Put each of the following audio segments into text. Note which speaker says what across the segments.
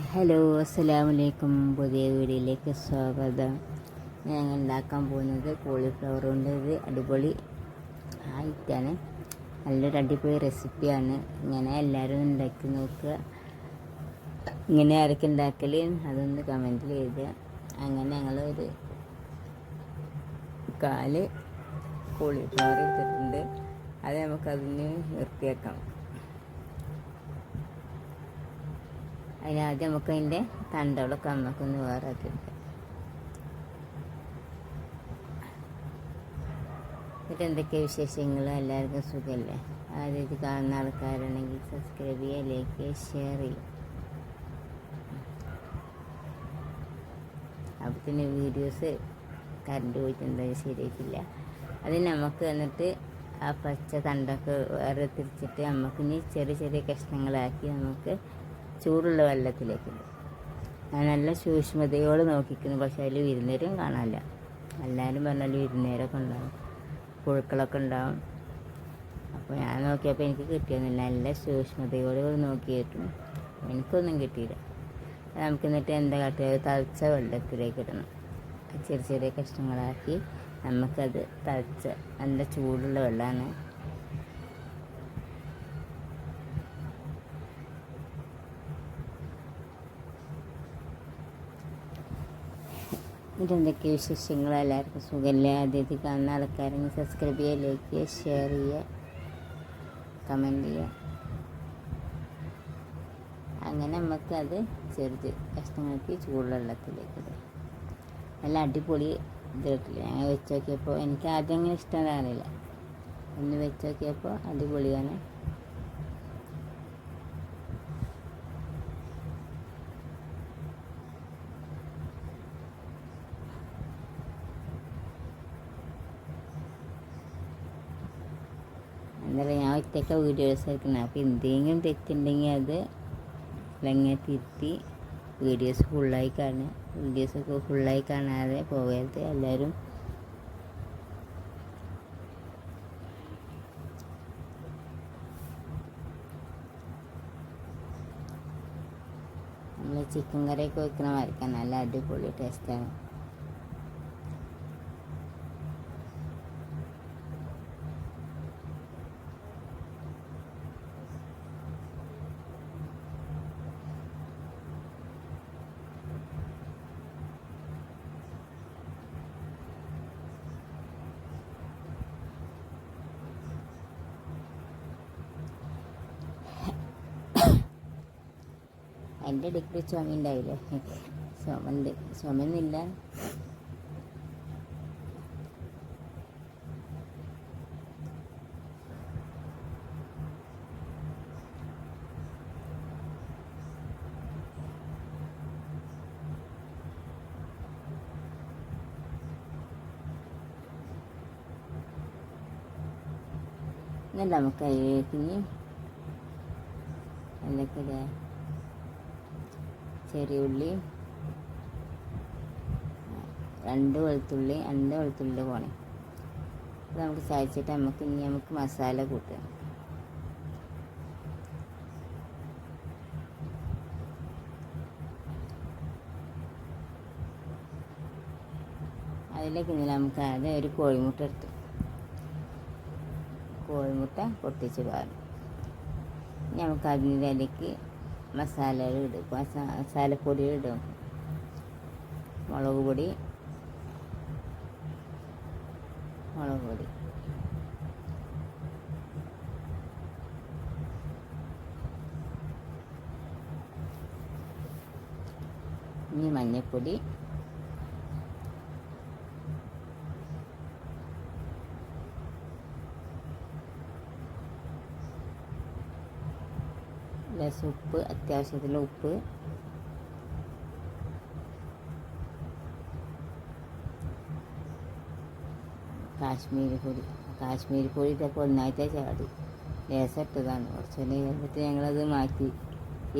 Speaker 1: Hello അസ്സലാമു അലൈക്കും പുതിയ വീഡിയോയിലേക്ക് സ്വാഗതം. ഞാൻ ഉണ്ടാക്കാൻ പോകുന്നത് കോളിഫ്ലവർ കൊണ്ട് അടിപൊളി ആയിട്ടാണ്. നല്ലൊരു അടിപൊളി റെസിപ്പിയാണ് ഇങ്ങനെ എല്ലാവരും ഉണ്ടാക്കി നോക്കുക. ഇങ്ങനെ ആരൊക്കെ ഉണ്ടാക്കൽ അതൊന്ന് കമന്റിൽ എഴുതുക. അങ്ങനെ ഞങ്ങളൊരു കാൽ കോളിഫ്ലവർ ഇട്ടിട്ടുണ്ട്. അത് നമുക്കതിന് വൃത്തിയാക്കാം അതിനാദ്യം നമുക്ക് അതിന്റെ തണ്ടകളൊക്കെ നമുക്കൊന്ന് വേറെ ആക്കിയിട്ട് എന്നിട്ട് എന്തൊക്കെ വിശേഷങ്ങൾ? എല്ലാവർക്കും സുഖമല്ലേ ആദ്യമായിട്ട് കാണുന്ന ആൾക്കാരാണെങ്കിൽ സബ്സ്ക്രൈബ് ചെയ്യുക ലൈക്ക് ചെയ്യുക ഷെയർ ചെയ്യുക. അപ്പോൾ പിന്നെ വീഡിയോസ് കറണ്ട് പോയിട്ടുണ്ടെങ്കിൽ ശരിയായിട്ടില്ല. അത് നമുക്ക് എന്നിട്ട് ആ പച്ച തണ്ടൊക്കെ വേറെ തിരിച്ചിട്ട് നമുക്കിനി ചെറിയ ചെറിയ കഷ്ണങ്ങളാക്കി നമുക്ക് ചൂടുള്ള വെള്ളത്തിലേക്ക് ഞാൻ നല്ല സൂക്ഷ്മതയോട് നോക്കിക്കുന്നു. പക്ഷേ അതിൽ വിരുന്നേരും കാണാനില്ല. എല്ലാവരും പറഞ്ഞാൽ വിരുന്നേരൊക്കെ ഉണ്ടാവും. പുഴുക്കളൊക്കെ ഉണ്ടാവും. അപ്പോൾ ഞാൻ നോക്കിയപ്പോൾ എനിക്ക് കിട്ടിയൊന്നുമില്ല. നല്ല സൂക്ഷ്മതയോട് നോക്കിയിട്ടും എനിക്കൊന്നും കിട്ടിയില്ല. നമുക്ക് എന്നിട്ട് എന്താ കാട്ടുക? തളിച്ച വെള്ളത്തിലേക്ക് ഇടണം. ചെറിയ ചെറിയ കഷ്ണങ്ങളാക്കി നമുക്കത് തളിച്ച നല്ല ചൂടുള്ള വെള്ളമാണ് ഇതെന്തൊക്കെ വിശേഷങ്ങൾ എല്ലാവർക്കും സുഖമില്ല ആദ്യത്തിൽ കാണുന്ന ആൾക്കാരെങ്കിൽ സബ്സ്ക്രൈബ് ചെയ്യുക ലൈക്ക് ചെയ്യുക ഷെയർ ചെയ്യുക കമന്റ് ചെയ്യുക. അങ്ങനെ നമുക്കത് ചെറുത് കഷ്ണങ്ങൾക്ക് ചൂടുവെള്ളത്തിലേക്ക് നല്ല അടിപൊളി ഇത് കിട്ടില്ല? ഞാൻ വെച്ച് നോക്കിയപ്പോൾ എനിക്ക് ആദ്യം അങ്ങനെ ഇഷ്ടമാകാനില്ല ഒന്ന് വെച്ച് നോക്കിയപ്പോൾ അടിപൊളിയാണ്. പറയുക ഞാൻ ഒറ്റയ്ക്ക് വീഡിയോസ് എടുക്കുന്നത് അപ്പോൾ എന്തെങ്കിലും തെറ്റുണ്ടെങ്കിൽ അത് അല്ലെങ്കിൽ തിരുത്തി വീഡിയോസ് ഫുള്ളായി കാണുക. വീഡിയോസൊക്കെ ഫുള്ളായി കാണാതെ പോകരുത്. എല്ലാവരും നമ്മൾ ചിക്കൻ കറിയൊക്കെ വെക്കണ മാതിരിക്കാൻ നല്ല അടിപൊളി ടേസ്റ്റാണ് എന്റെ ഇടയ്ക്ക് ചുമ ഉണ്ടാവില്ലേ ചുമണ്ട് ചുമന്നില്ല എന്നല്ല നമുക്ക് അതിലേക്ക് ഇനി എന്തൊക്കെ ചെറിയ ഉള്ളി രണ്ട് വെളുത്തുള്ളി രണ്ട് വെളുത്തുള്ളി പോണേ അത് നമുക്ക് ചായച്ചിട്ട് നമുക്ക് ഇനി നമുക്ക് മസാല കൂട്ടാം. അതിലേക്ക് ഇനി നമുക്ക് അത് ഒരു കോഴിമുട്ട എടുത്തു. കോഴിമുട്ട പൊട്ടിച്ച് പാറും നമുക്ക് അതിന്റെ ഇടയ്ക്ക് മസാലകൾ ഇടും. മസാ മസാലപ്പൊടി ഇടും. മുളക് പൊടി മുളക് പൊടി. ഇനി മഞ്ഞൾപ്പൊടി ലേശം ഉപ്പ് അത്യാവശ്യത്തിന് ഉപ്പ്. കാശ്മീരി പൊടി. കാശ്മീരി പൊടി ഇതൊക്കെ ഒന്നായിട്ട് ചാടി. ലേശം ഇട്ടതാണ് കുറച്ച് കഴിഞ്ഞിട്ട് ഞങ്ങളത് മാറ്റി.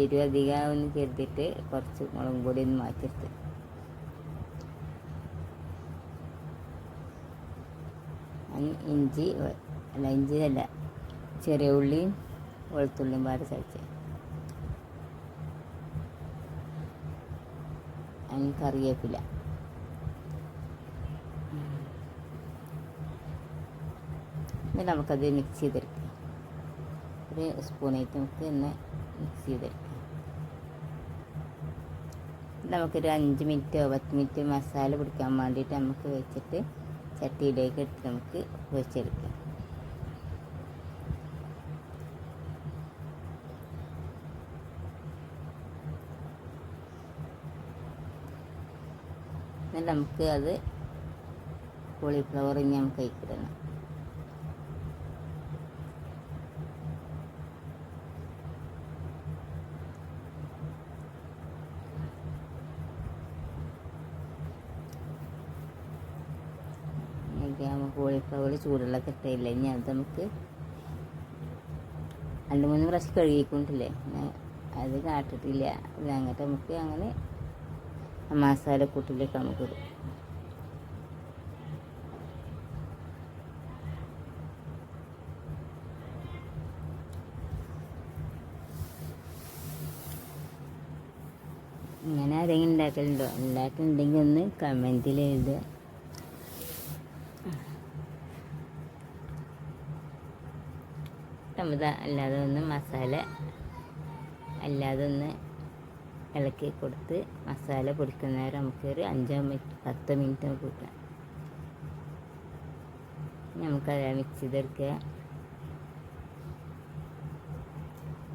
Speaker 1: എരിവ് ഒന്ന് കരുതിയിട്ട് കുറച്ച് മുളകും പൊടി ഒന്ന് മാറ്റിയെടുത്ത്. ഇഞ്ചി അല്ല ഇഞ്ചി അല്ല ചെറിയ ഉള്ളിയും വെളുത്തുള്ളിയും പാടെ ചതച്ച്. കറിവേപ്പില എന്നിട്ട് നമുക്കത് മിക്സ് ചെയ്തെടുക്കാം. ഒരു സ്പൂണായിട്ട് നമുക്ക് ഇന്ന് മിക്സ് ചെയ്തെടുക്കാം. നമുക്കൊരു അഞ്ച് മിനിറ്റോ പത്ത് മിനിറ്റ് മസാല പിടിക്കാൻ വേണ്ടിയിട്ട് നമുക്ക് വെച്ചിട്ട് ചട്ടിയിലേക്ക് ഇട്ട് നമുക്ക് വെച്ചെടുക്കാം. എന്നിട്ട് നമുക്ക് അത് കോളിഫ്ലവർ ഇനി നമുക്ക് നമുക്ക് കോളിഫ്ലവർ ചൂടുള്ള കിട്ടയില്ല ഇനി അത് നമുക്ക് രണ്ട് മൂന്ന് പ്രാവശ്യം കഴുകിക്കൊണ്ടില്ലേ? അത് കാട്ടിട്ടില്ല. അങ്ങനെ നമുക്ക് അങ്ങനെ മസാല കൂട്ടിലേക്ക് നമുക്ക് ഇടും ഇങ്ങനെ ആരെങ്കിലും ഉണ്ടാക്കലുണ്ടോ? ഉണ്ടാക്കുന്നുണ്ടെങ്കിൽ ഒന്ന് കമന്റിൽ എഴുതുക. അല്ലാതെ ഒന്ന് മസാല അല്ലാതെ ഒന്ന് ഇളക്കി കൊടുത്ത് മസാല പൊടിക്കുന്ന നേരം നമുക്കൊരു അഞ്ചോ മിനിറ്റ് പത്ത് മിനിറ്റ് നമുക്ക് കൂട്ടാം നമുക്കത് മിക്സ് ചെയ്തെടുക്കുക.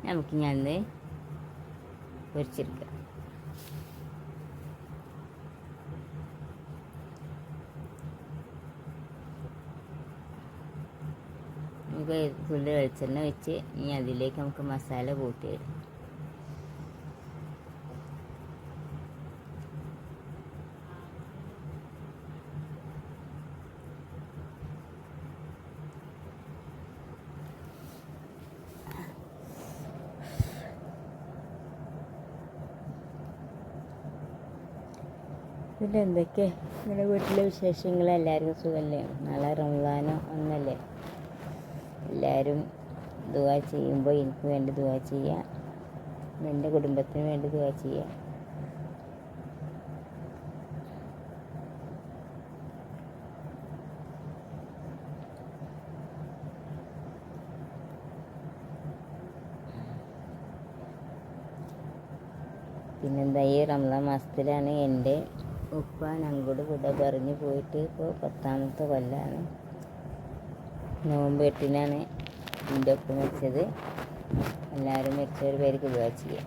Speaker 1: നമുക്ക് ഞാൻ പൊരിച്ചെടുക്കാം. നമുക്ക് തുള്ളി വെളിച്ചെണ്ണ വെച്ച് ഇനി അതിലേക്ക് നമുക്ക് മസാല കൂട്ടിയിടാം. പിന്നെ എന്തൊക്കെ? നിങ്ങളുടെ വീട്ടിലെ വിശേഷങ്ങൾ എല്ലാവർക്കും സുഖമല്ലേ നാളെ റംസാനോ ഒന്നല്ലേ? എല്ലാവരും ദുവാ ചെയ്യുമ്പോൾ എനിക്ക് വേണ്ടി ദുവാ ചെയ്യുക എന്റെ കുടുംബത്തിന് വേണ്ടി ദുവാ ചെയ്യുക പിന്നെന്താ ഈ റംസാൻ മാസത്തിലാണ് എന്റെ ഉപ്പ ഞങ്ങളോട് വിട പറഞ്ഞു പോയിട്ട് ഇപ്പോൾ പത്താമത്തെ കൊല്ലമാണ് നോമ്പ് എട്ടിനാണ് എന്റെ ഒപ്പം മരിച്ചത്. എല്ലാവരും മരിച്ചവർ പേർക്ക് ദുവാ ചെയ്യാം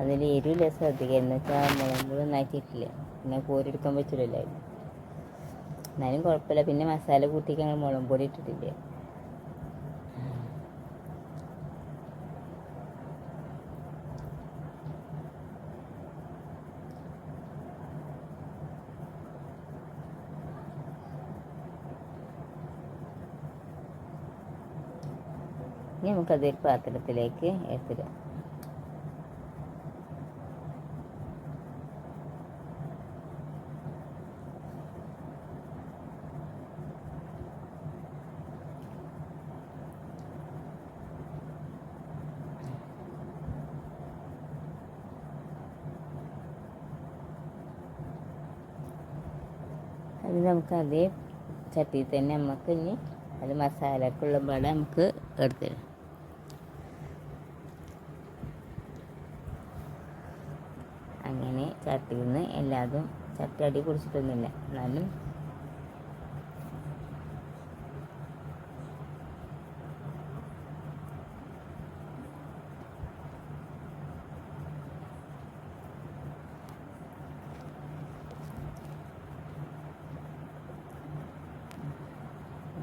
Speaker 1: അതിൽ എരിവില്ല ശ്രദ്ധിക്കുക. എന്ന് വെച്ചാൽ ആക്കിയിട്ടില്ല പിന്നെ കോരിയെടുക്കാൻ പറ്റില്ലല്ലോ എന്നാലും കുഴപ്പമില്ല. പിന്നെ മസാല കൂട്ടിക്ക് ഞങ്ങൾ മുളക് പൊടി ഇട്ടിട്ടില്ല? ഇനി നമുക്കതൊരു പാത്രത്തിലേക്ക് എടുത്തിടാം അത് നമുക്ക് അതേ ചട്ടിയിൽ തന്നെ നമുക്ക് ഇനി അത് മസാലക്കുള്ള പാടെ നമുക്ക് എടുത്തിടാം. അങ്ങനെ ചട്ടിയിൽ നിന്ന് എല്ലാതും ചട്ടി അടി കുടിച്ചിട്ടൊന്നുമില്ല. എന്നാലും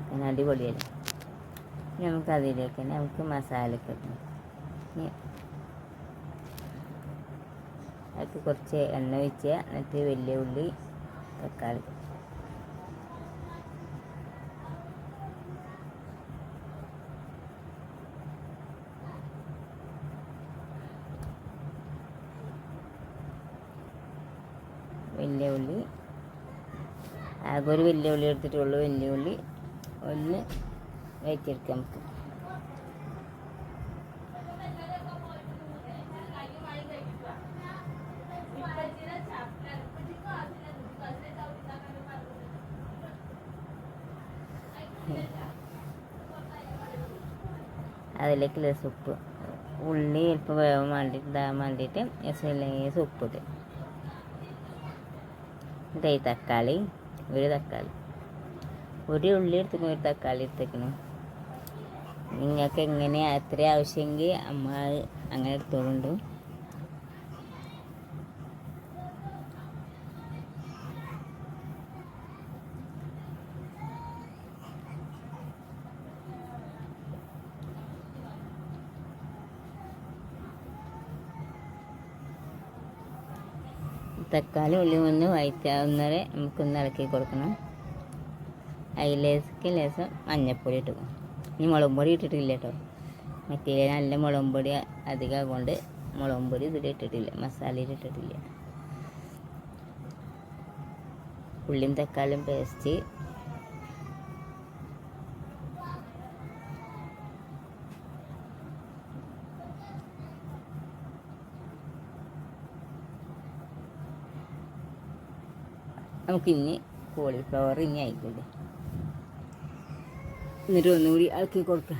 Speaker 1: അങ്ങനെ അടിപൊളിയല്ലേ നമുക്ക് അതിലേക്ക് തന്നെ നമുക്ക് മസാലയ്ക്ക് ഇനി അതിലേക്ക് കുറച്ച് എണ്ണ ഒഴിച്ച് എന്നിട്ട് വലിയ ഉള്ളി തക്കാളി. വലിയ ഉള്ളി. ആകെ ഒരു വലിയ ഉള്ളി എടുത്തിട്ടുള്ളൂ വലിയ ഉള്ളി. ഒന്ന് വയറ്റിയെടുക്കാം നമുക്ക്. അതിലേക്ക് ലേശം ഉപ്പ് ഉള്ളി അല്പം വേവാൻ വേണ്ടിയിട്ട് ഇതാകാൻ വേണ്ടിയിട്ട് ഇല്ലെങ്കിൽ ഉപ്പ് ഇതായി തക്കാളി ഒരു തക്കാളി. ഒരു ഉള്ളി എടുത്ത് ഒരു തക്കാളി എടുത്തേക്കണം. നിങ്ങൾക്ക് എങ്ങനെ എത്ര ആവശ്യമെങ്കിൽ അമ്മ അങ്ങനെ എടുത്തോളുണ്ട്. തക്കാളി ഉള്ളി ഒന്ന് വയറ്റാവുന്നവരെ നമുക്കൊന്ന് ഇളക്കി കൊടുക്കണം. അതിലേക്ക് ലേശം മഞ്ഞപ്പൊടി ഇട്ടു ഇനി മുളകും പൊടി ഇട്ടിട്ടില്ല കേട്ടോ. മറ്റേ നല്ല മുളകും പൊടി അധികം കൊണ്ട് മുളകും പൊടി ഇതിൽ ഇട്ടിട്ടില്ല. മസാലയിൽ ഇട്ടിട്ടില്ല. ഉള്ളിയും തക്കാളിയും പേസ്റ്റ്. നമുക്കിനി കോളിഫ്ലവർ ഇനി ആയിക്കോട്ടെ. എന്നിട്ട് ഒന്നുകൂടി ഇളക്കി കൊടുക്കുക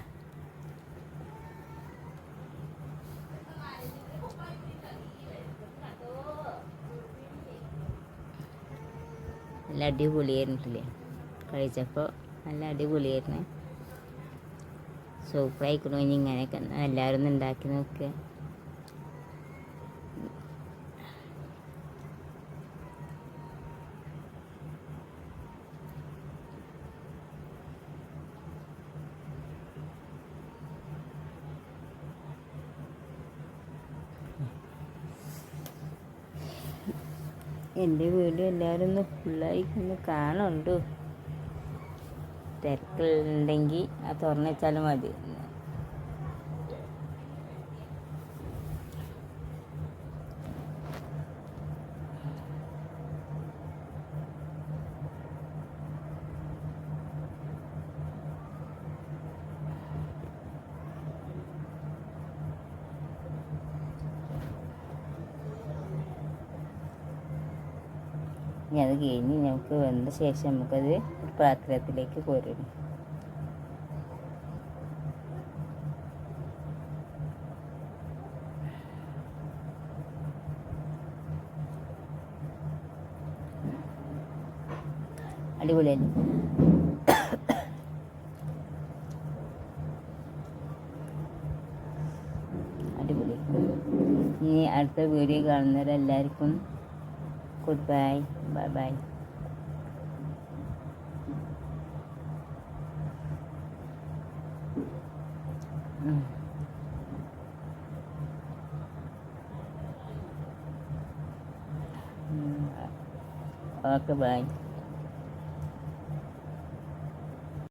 Speaker 1: നല്ല അടിപൊളിയായിരുന്നിട്ടില്ലേ? കഴിച്ചപ്പോൾ നല്ല അടിപൊളിയായിരുന്നു. സൂപ്പറായിക്കണു ഇനി ഇങ്ങനെയൊക്കെ എല്ലാവരും ഉണ്ടാക്കി നോക്കുക എന്റെ വീഡിയോ എല്ലാവരും ഒന്ന് ഫുള്ളായി ഒന്ന് കാണുന്നുണ്ടോ. തിരക്കുണ്ടെങ്കിൽ ആ തുറന്നു വെച്ചാലും മതി. ഇനി അത് കഴിഞ്ഞ് നമുക്ക് വന്ന ശേഷം നമുക്കത് ഒരു പാത്രത്തിലേക്ക് കോരണം അടിപൊളിയല്ലേ? അടിപൊളി. ഇനി അടുത്ത വീഡിയോ കാണുന്നവരെല്ലാവർക്കും goodbye mm. Mm. Uh, bye bye Ừ. Ừ. Ờ, các bạn